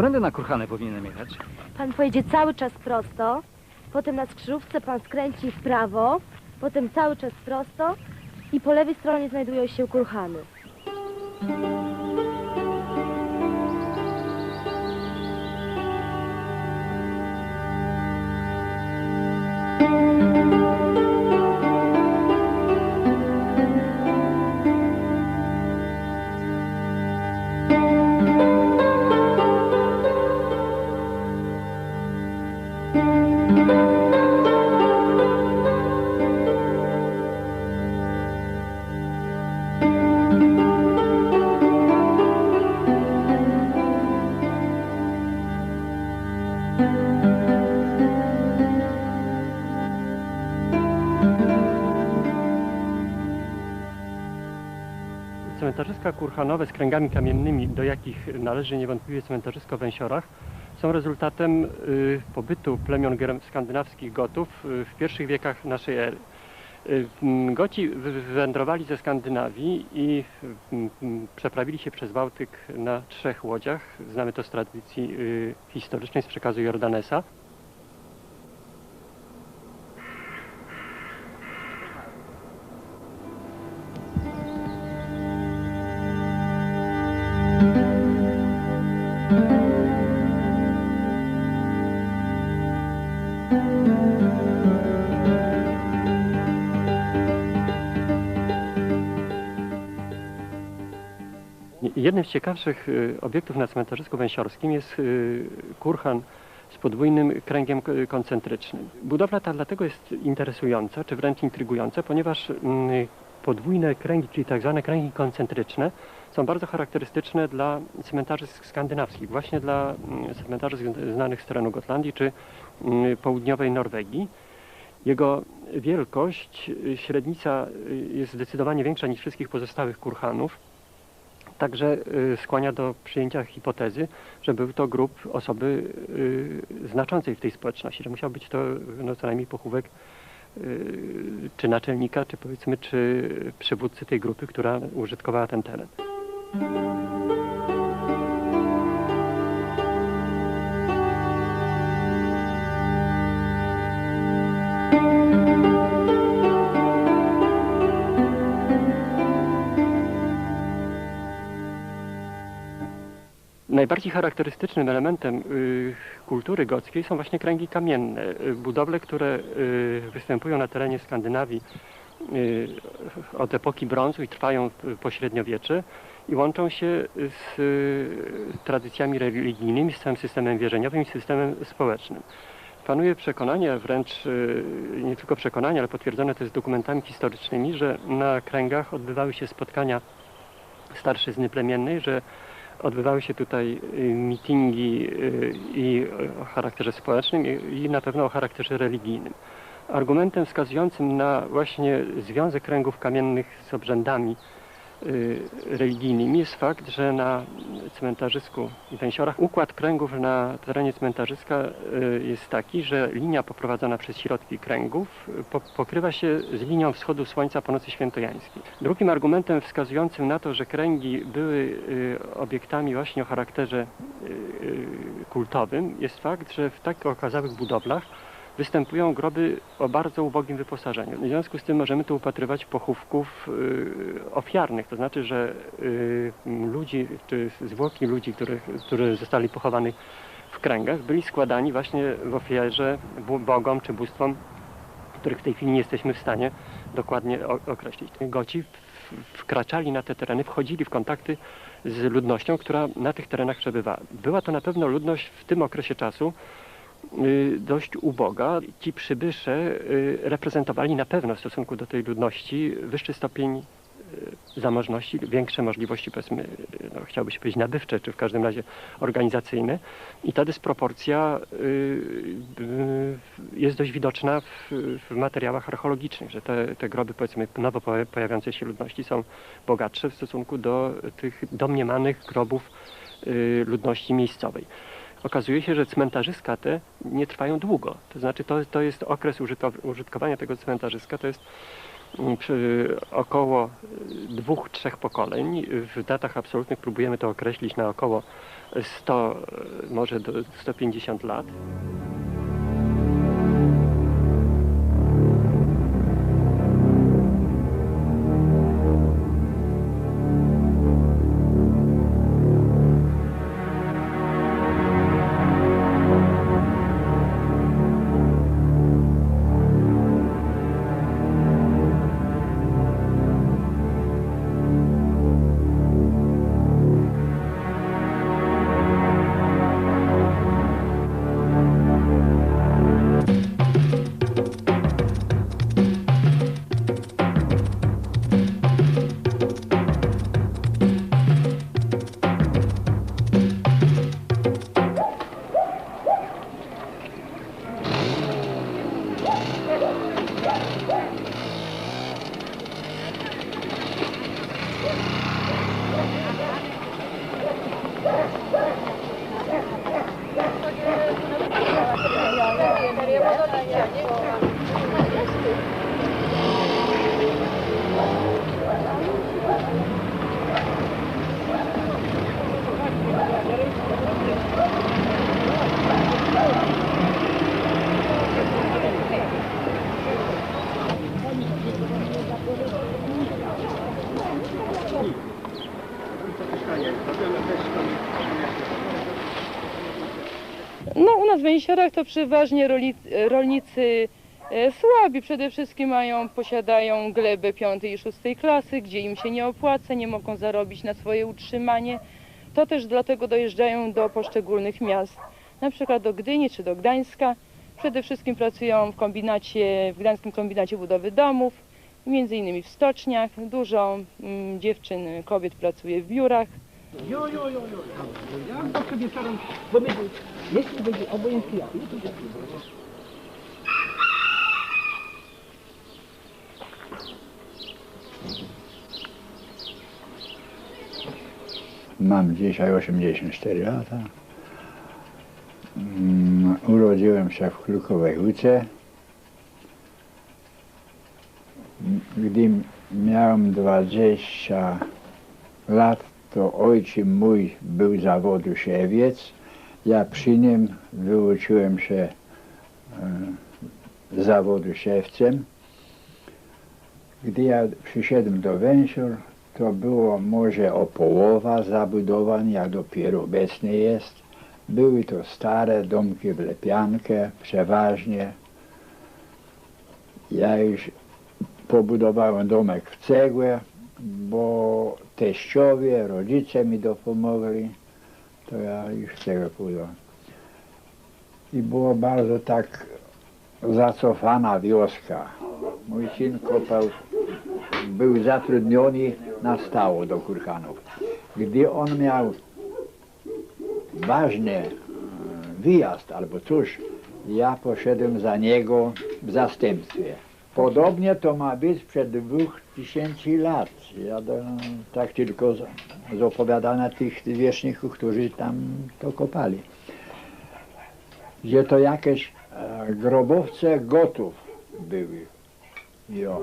Którędy na Kurhany powinienem jechać? Pan pojedzie cały czas prosto, potem na skrzyżówce pan skręci w prawo, potem cały czas prosto i po lewej stronie znajdują się kurhany. Cmentarzyska kurhanowe z kręgami kamiennymi, do jakich należy niewątpliwie cmentarzysko w Węsiorach, są rezultatem y, pobytu plemion skandynawskich Gotów y, w pierwszych wiekach naszej ery. Y, Goci wy- wywędrowali ze Skandynawii i przeprawili się przez Bałtyk na trzech łodziach. Znamy to z tradycji historycznej, z przekazu Jordanesa. Jednym z ciekawszych y, obiektów na cmentarzysku węsiorskim jest y, kurhan z podwójnym kręgiem koncentrycznym. Budowla ta dlatego jest interesująca, czy wręcz intrygująca, ponieważ mm, podwójne kręgi, czyli tak zwane kręgi koncentryczne, są bardzo charakterystyczne dla cmentarzysk skandynawskich, właśnie dla mm, cmentarzysk znanych z terenu Gotlandii czy mm, południowej Norwegii. Jego wielkość, y, średnica y, jest zdecydowanie większa niż wszystkich pozostałych kurhanów. Także y, skłania do przyjęcia hipotezy, że był to grup osoby znaczącej w tej społeczności, że musiał być to no, co najmniej pochówek czy naczelnika, czy powiedzmy, czy przywódcy tej grupy, która użytkowała ten teren. Najbardziej charakterystycznym elementem y, kultury gockiej są właśnie kręgi kamienne. Y, budowle, które y, występują na terenie Skandynawii od epoki brązu i trwają po średniowiecze i łączą się z y, tradycjami religijnymi, z całym systemem wierzeniowym i systemem społecznym. Panuje przekonanie, wręcz y, nie tylko przekonanie, ale potwierdzone to jest dokumentami historycznymi, że na kręgach odbywały się spotkania starszyzny plemiennej, że odbywały się tutaj y, mitingi i o charakterze społecznym i, na pewno o charakterze religijnym. Argumentem wskazującym na właśnie związek kręgów kamiennych z obrzędami religijnymi jest fakt, że na cmentarzysku i węsiorach układ kręgów na terenie cmentarzyska y, jest taki, że linia poprowadzona przez środki kręgów y, po, pokrywa się z linią wschodu słońca po nocy świętojańskiej. Drugim argumentem wskazującym na to, że kręgi były y, obiektami właśnie o charakterze y, y, kultowym jest fakt, że w tak okazałych budowlach występują groby o bardzo ubogim wyposażeniu. W związku z tym możemy tu upatrywać pochówków y, ofiarnych, to znaczy, że y, ludzi, czy zwłoki ludzi, którzy zostali pochowani w kręgach, byli składani właśnie w ofierze bogom czy bóstwom, których w tej chwili nie jesteśmy w stanie dokładnie określić. Goci wkraczali na te tereny, wchodzili w kontakty z ludnością, która na tych terenach przebywała. Była to na pewno ludność w tym okresie czasu, dość uboga. Ci przybysze y, reprezentowali na pewno w stosunku do tej ludności wyższy stopień y, zamożności, większe możliwości, powiedzmy, y, no, chciałby się powiedzieć nabywcze, czy w każdym razie organizacyjne. I ta dysproporcja y, y, jest dość widoczna w, w materiałach archeologicznych, że te, te groby, powiedzmy, nowo poja- pojawiającej się ludności są bogatsze w stosunku do tych domniemanych grobów y, ludności miejscowej. Okazuje się, że cmentarzyska te nie trwają długo. To znaczy to, to jest okres użytkowania tego cmentarzyska, to jest mm, około y, dwóch, trzech pokoleń. W datach absolutnych próbujemy to określić na około 100, y, może do 150 lat. W Węsiorach to przeważnie roli, rolnicy e, słabi przede wszystkim mają, posiadają glebę piątej i szóstej klasy, gdzie im się nie opłaca, nie mogą zarobić na swoje utrzymanie. To też dlatego dojeżdżają do poszczególnych miast, na przykład do Gdyni czy do Gdańska. Przede wszystkim pracują w kombinacie, w Gdańskim Kombinacie Budowy Domów, między innymi w stoczniach. Dużo mm, dziewczyn, kobiet pracuje w biurach. Jo, jo, jo, jo. Ja zawsze wieczorem, bo my, jeśli będzie obojętnie jaki, to. Mam dzisiaj 84 lata. Mm, Urodziłem się w Klukowej Huce. Gdy miałem 20 lat, to ojciec mój był zawodu siewiec. Ja przy nim wyuczyłem się e, zawodu siewcem. Gdy ja przyszedłem do Węsior, to było może o połowa zabudowań, jak dopiero obecnie jest. Były to stare domki w lepiankę, przeważnie. Ja już pobudowałem domek w cegłę, bo teściowie, rodzice mi dopomogli, to ja już cegłę pobudowałem. I było bardzo tak zacofana wioska. Mój syn kopał był zatrudniony na stało do kurhanów. Gdy on miał ważny e, wyjazd albo coś, ja poszedłem za niego w zastępstwie. Podobnie to ma być przed dwóch tysięcy lat. Ja do, tak tylko z, z opowiadania tych wierzchników, którzy tam to kopali. Że to jakieś e, grobowce gotów były. Jo.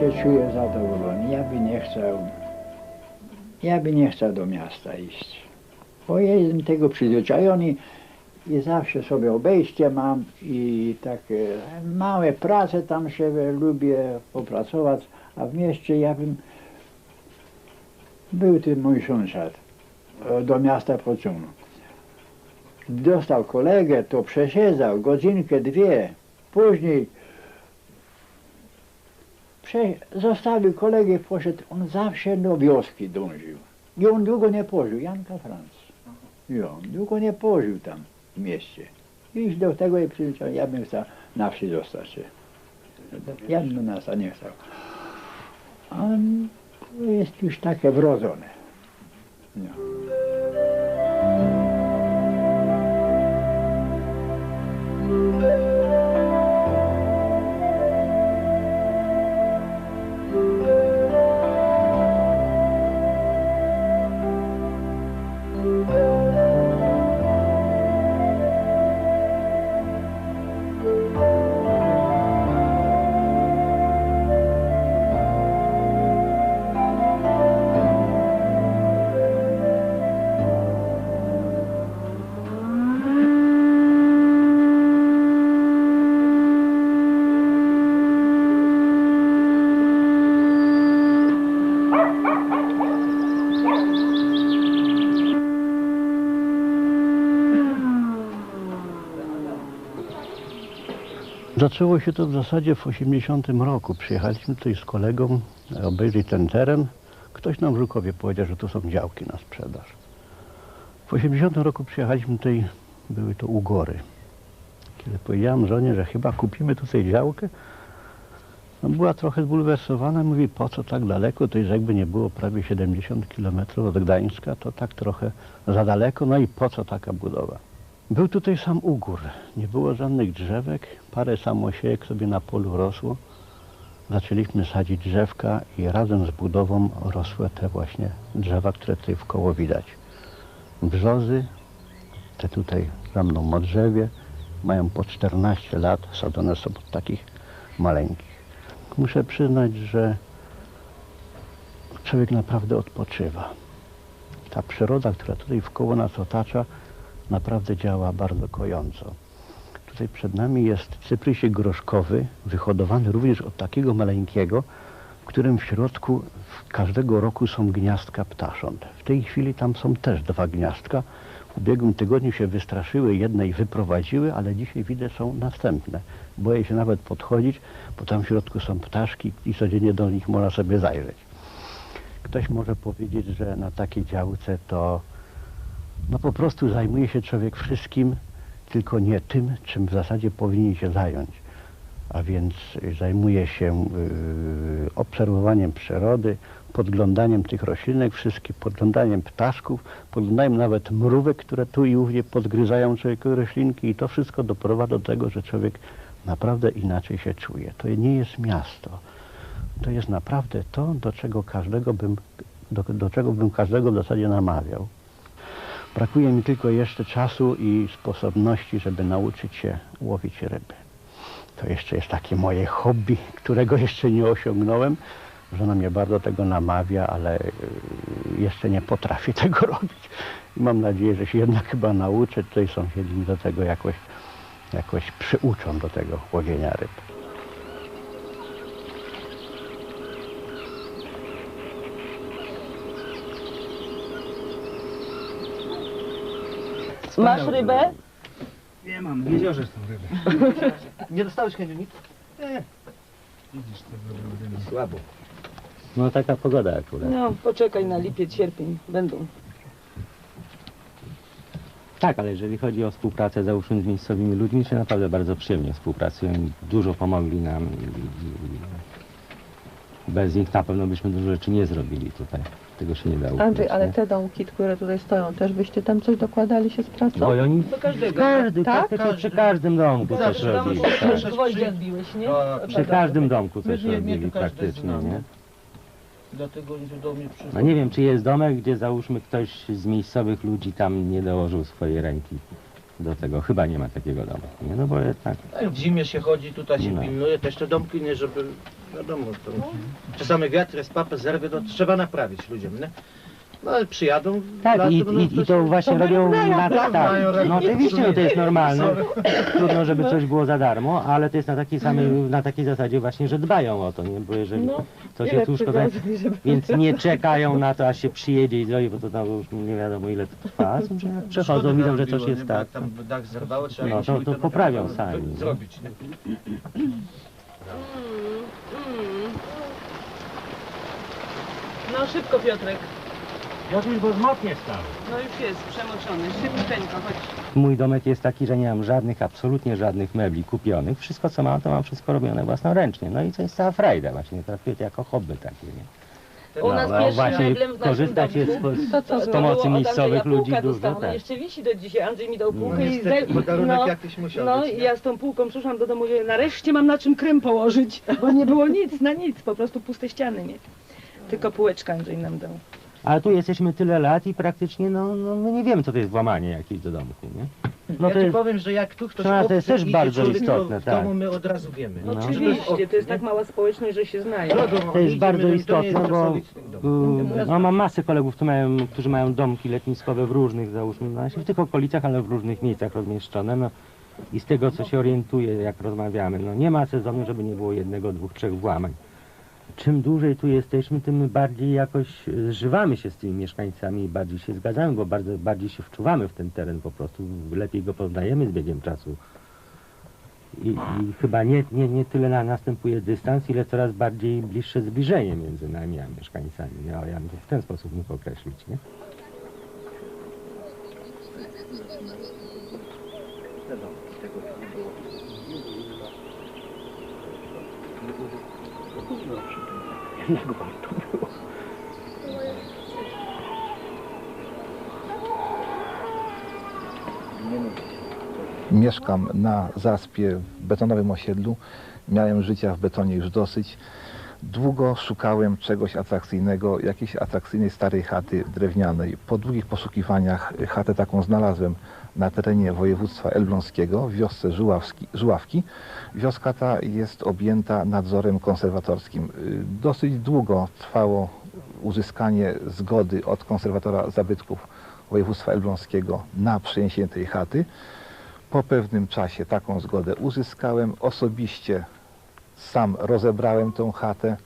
Się czuję zadowolony. Ja by nie chciał, ja by nie chciał do miasta iść. Bo ja jestem tego przyzwyczajony i zawsze sobie obejście mam i takie małe prace tam się lubię popracować, a w mieście ja bym był ten mój sąsiad e, do miasta pociągnął. Dostał kolegę, to przesiedzał godzinkę, dwie. Później prze... zostawił kolegę, poszedł. On zawsze do wioski dążył. I on długo nie pożył. Janka Franc. I on długo nie pożył tam w mieście. I do tego je przyzwyczaił. Ja bym chciał na wsi zostać. Ja bym do miasta nie chciał. On jest już takie wrodzone. No. Zaczęło się to w zasadzie w 80 roku. Przyjechaliśmy tutaj z kolegą e, obejrzeć ten teren. Ktoś nam w Żukowie powiedział, że tu są działki na sprzedaż. W 80 roku przyjechaliśmy tutaj, były to Ugory. Kiedy powiedziałem żonie, że chyba kupimy tutaj działkę, no była trochę zbulwersowana, mówi po co tak daleko, to jest jakby nie było prawie 70 km od Gdańska, to tak trochę za daleko, no i po co taka budowa. Był tutaj sam ugór, nie było żadnych drzewek, parę samosiejek sobie na polu rosło. Zaczęliśmy sadzić drzewka i razem z budową rosły te właśnie drzewa, które tutaj w koło widać. Brzozy, te tutaj za mną modrzewie, mają po 14 lat, sadzone są od takich maleńkich. Muszę przyznać, że człowiek naprawdę odpoczywa. Ta przyroda, która tutaj wkoło nas otacza, naprawdę działa bardzo kojąco. Tutaj przed nami jest cyprysik groszkowy, wyhodowany również od takiego maleńkiego, w którym w środku każdego roku są gniazdka ptasząt. W tej chwili tam są też dwa gniazdka. W ubiegłym tygodniu się wystraszyły jedne i wyprowadziły, ale dzisiaj widzę są następne. Boję się nawet podchodzić, bo tam w środku są ptaszki i codziennie do nich można sobie zajrzeć. Ktoś może powiedzieć, że na takiej działce to no po prostu zajmuje się człowiek wszystkim, tylko nie tym, czym w zasadzie powinien się zająć. A więc y, zajmuje się y, obserwowaniem przyrody, podglądaniem tych roślinek wszystkich, podglądaniem ptaszków, podglądaniem nawet mrówek, które tu i ówdzie podgryzają człowiekowi roślinki i to wszystko doprowadza do tego, że człowiek naprawdę inaczej się czuje. To nie jest miasto. To jest naprawdę to, do czego każdego bym, do, do czego bym każdego w zasadzie namawiał. Brakuje mi tylko jeszcze czasu i sposobności, żeby nauczyć się łowić ryby. To jeszcze jest takie moje hobby, którego jeszcze nie osiągnąłem. Żona mnie bardzo tego namawia, ale y, jeszcze nie potrafię tego robić. Mam nadzieję, że się jednak chyba nauczę. Tutaj sąsiedzi mi do tego jakoś, jakoś przyuczą do tego łowienia ryb. Masz rybę? Nie mam, w jeziorze są ryby. Nie dostałeś chęciu nic? Nie. Widzisz, to było słabo. No taka pogoda akurat. No, poczekaj na lipiec, sierpień. Będą. Tak, ale jeżeli chodzi o współpracę załóżmy z miejscowymi ludźmi, to naprawdę bardzo przyjemnie współpracują. i Dużo pomogli nam. Bez nich na pewno byśmy dużo rzeczy nie zrobili tutaj. Tego się nie dało. Andrzej, ale nie? te domki, które tutaj stoją, też byście tam coś dokładali się z pracą? Bo oni Do każdego. każdy, Tak? praktycznie przy każdym domku coś Zawsze tam robili. też Tak. gwoździa zbiłeś, nie? Tak. Przy każdym domku coś My nie- nie robili tu każdy praktycznie, zna, nie? no. Dlatego tu do mnie przyszli. No nie wiem, czy jest domek, gdzie załóżmy ktoś z miejscowych ludzi tam nie dołożył swojej ręki do tego. Chyba nie ma takiego domku, nie? No bo jednak Tak, W zimie się chodzi, tutaj się No. pilnuje, też te domki nie, żeby, wiadomo, to czasami wiatr jest papę zerwy, to trzeba naprawić ludziom, nie? No ale przyjadą, Tak, i, no, i, i to właśnie robią na tak. mają No oczywiście, no to jest normalne. Trudno, żeby coś było za darmo, ale to jest na takiej samej, na takiej zasadzie właśnie, że dbają o to, nie? Bo jeżeli No, coś ile jest uszkodzone, żeby... więc nie czekają na to, aż się przyjedzie i zrobi, bo to tam już nie wiadomo ile to trwa. Są, jak Przechodzą, widzą, że coś jest tak. Tam dach zerwało, trzeba No, to- to poprawią sami, nie? No szybko Piotrek. Już bo zmoknie stał. No już jest przemoczony. Szybciuteńko, chodź. Mój domek jest taki, że nie mam żadnych, absolutnie żadnych mebli kupionych. Wszystko co mam, to mam wszystko robione własnoręcznie. No i to jest cała frajda właśnie, traktujecie jako hobby takie, nie? U nas no, pierwszym właśnie meblem w naszym korzystać jest z, To co z było? pomocy było od miejscowych ludzi półka dużo, tak. jeszcze wisi do dzisiaj. Andrzej mi dał No. półkę i Niestety, ze... podarunek no, jakiś musiał no być, nie? ja z tą półką przyszłam do domu i mówię, nareszcie mam na czym krem położyć, bo nie było nic, na nic, po prostu puste ściany mieć. Tylko półeczka Andrzej nam dał. Ale tu jesteśmy tyle lat i praktycznie no, no, no nie wiemy co to jest włamanie jakieś do domku, nie? No ja to ci jest, powiem, że jak tu ktoś to jest obcy też bardzo człowiek, istotne, to w tak. domu my od razu wiemy. No. Oczywiście, to jest tak mała społeczność, że się znają. to jest bardzo istotne, bo y, no, mam masę kolegów, którzy mają, którzy mają domki letniskowe w różnych, załóżmy, no, w tych okolicach, ale w różnych miejscach rozmieszczone, no i z tego co się orientuję, jak rozmawiamy, no nie ma sezonu, żeby nie było jednego, dwóch, trzech włamań. Czym dłużej tu jesteśmy, tym bardziej jakoś y, zżywamy się z tymi mieszkańcami i bardziej się zgadzamy, bo bardzo, bardziej się wczuwamy w ten teren po prostu, lepiej go poznajemy z biegiem czasu. I, i chyba nie, nie, nie tyle na, następuje dystans, ile coraz bardziej bliższe zbliżenie między nami a mieszkańcami. Ja, ja bym to w ten sposób mógł określić. Nie? Mieszkam na zaspie w betonowym osiedlu. Miałem życia w betonie już dosyć. Długo szukałem czegoś atrakcyjnego, jakiejś atrakcyjnej starej chaty drewnianej. Po długich poszukiwaniach chatę taką znalazłem na terenie województwa elbląskiego w wiosce Żuławski, Żuławki. Wioska ta jest objęta nadzorem konserwatorskim. Y, Dosyć długo trwało uzyskanie zgody od konserwatora zabytków województwa elbląskiego na przeniesienie tej chaty. Po pewnym czasie taką zgodę uzyskałem. Osobiście sam rozebrałem tą chatę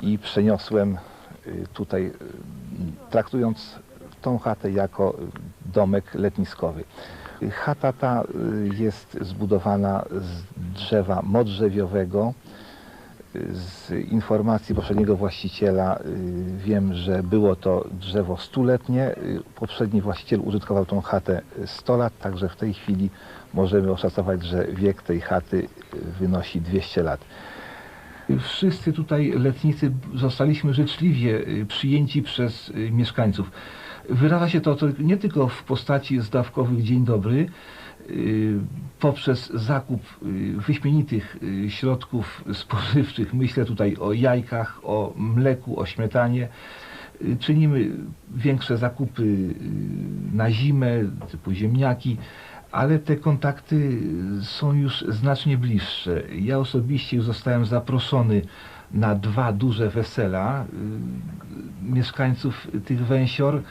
i przeniosłem y, tutaj, y, traktując tą chatę jako domek letniskowy. Chata ta y, jest zbudowana z drzewa modrzewiowego. Z informacji poprzedniego właściciela y, wiem, że było to drzewo stuletnie. Y, Poprzedni właściciel użytkował tą chatę y, 100 lat, także w tej chwili możemy oszacować, że wiek tej chaty y, wynosi 200 lat. Wszyscy tutaj letnicy zostaliśmy życzliwie przyjęci przez mieszkańców. Wyraża się to to nie tylko w postaci zdawkowych dzień dobry, poprzez zakup y, wyśmienitych y, środków spożywczych, myślę tutaj o jajkach, o mleku, o śmietanie. Y, Czynimy większe zakupy y, na zimę, typu ziemniaki, ale te kontakty y, są już znacznie bliższe. Ja osobiście już zostałem zaproszony na dwa duże wesela y, mieszkańców tych węsior.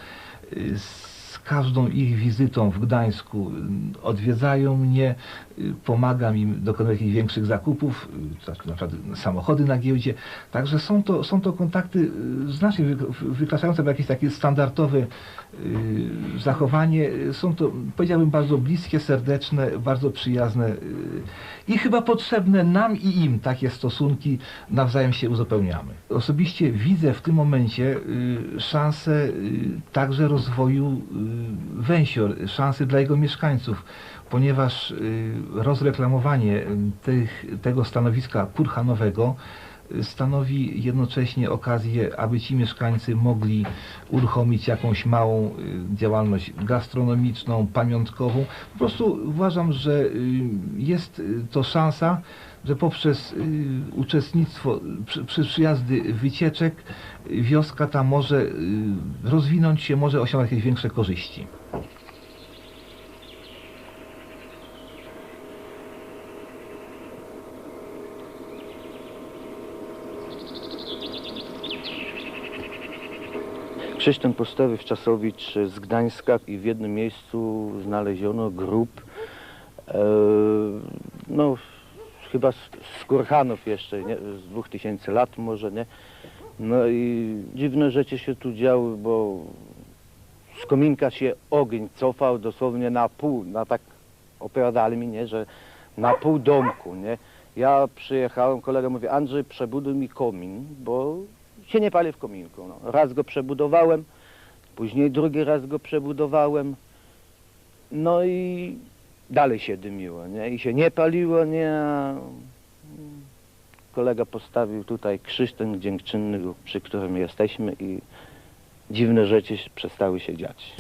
Każdą ich wizytą w Gdańsku y, odwiedzają mnie, y, pomagam im dokonać jakichś większych zakupów, y, znaczy na przykład samochody na giełdzie. Także są to, są to kontakty znacznie wy- wykraczające jakieś takie standardowe zachowanie. Są to, powiedziałbym, bardzo bliskie, serdeczne, bardzo przyjazne y, i chyba potrzebne nam i im takie stosunki nawzajem się uzupełniamy. Osobiście widzę w tym momencie y, szansę y, także rozwoju y, Węsior, szansy dla jego mieszkańców, ponieważ y, rozreklamowanie y, tych, tego stanowiska kurhanowego y, stanowi jednocześnie okazję, aby ci mieszkańcy mogli uruchomić jakąś małą y, działalność gastronomiczną, pamiątkową. Po prostu uważam, że y, jest y, to szansa, że poprzez uczestnictwo, przy, przy przyjazdy wycieczek wioska ta może rozwinąć się, może osiągnąć jakieś większe korzyści. Krzysztof Postowy Wczasowicz z Gdańska i w jednym miejscu znaleziono grób, e, no chyba z, z Kurhanów jeszcze, nie? z 2000 lat może, nie? No i dziwne rzeczy się tu działy, bo z kominka się ogień cofał dosłownie na pół, na tak opowiadali mi, nie, że na pół domku, nie? Ja przyjechałem, kolega mówi, Andrzej przebuduj mi komin, bo się nie pali w kominku. No. Raz go przebudowałem, później drugi raz go przebudowałem, no i dalej się dymiło, nie? I się nie paliło, nie? a Kolega postawił tutaj krzysztof dziękczynny, przy którym jesteśmy i dziwne rzeczy przestały się dziać.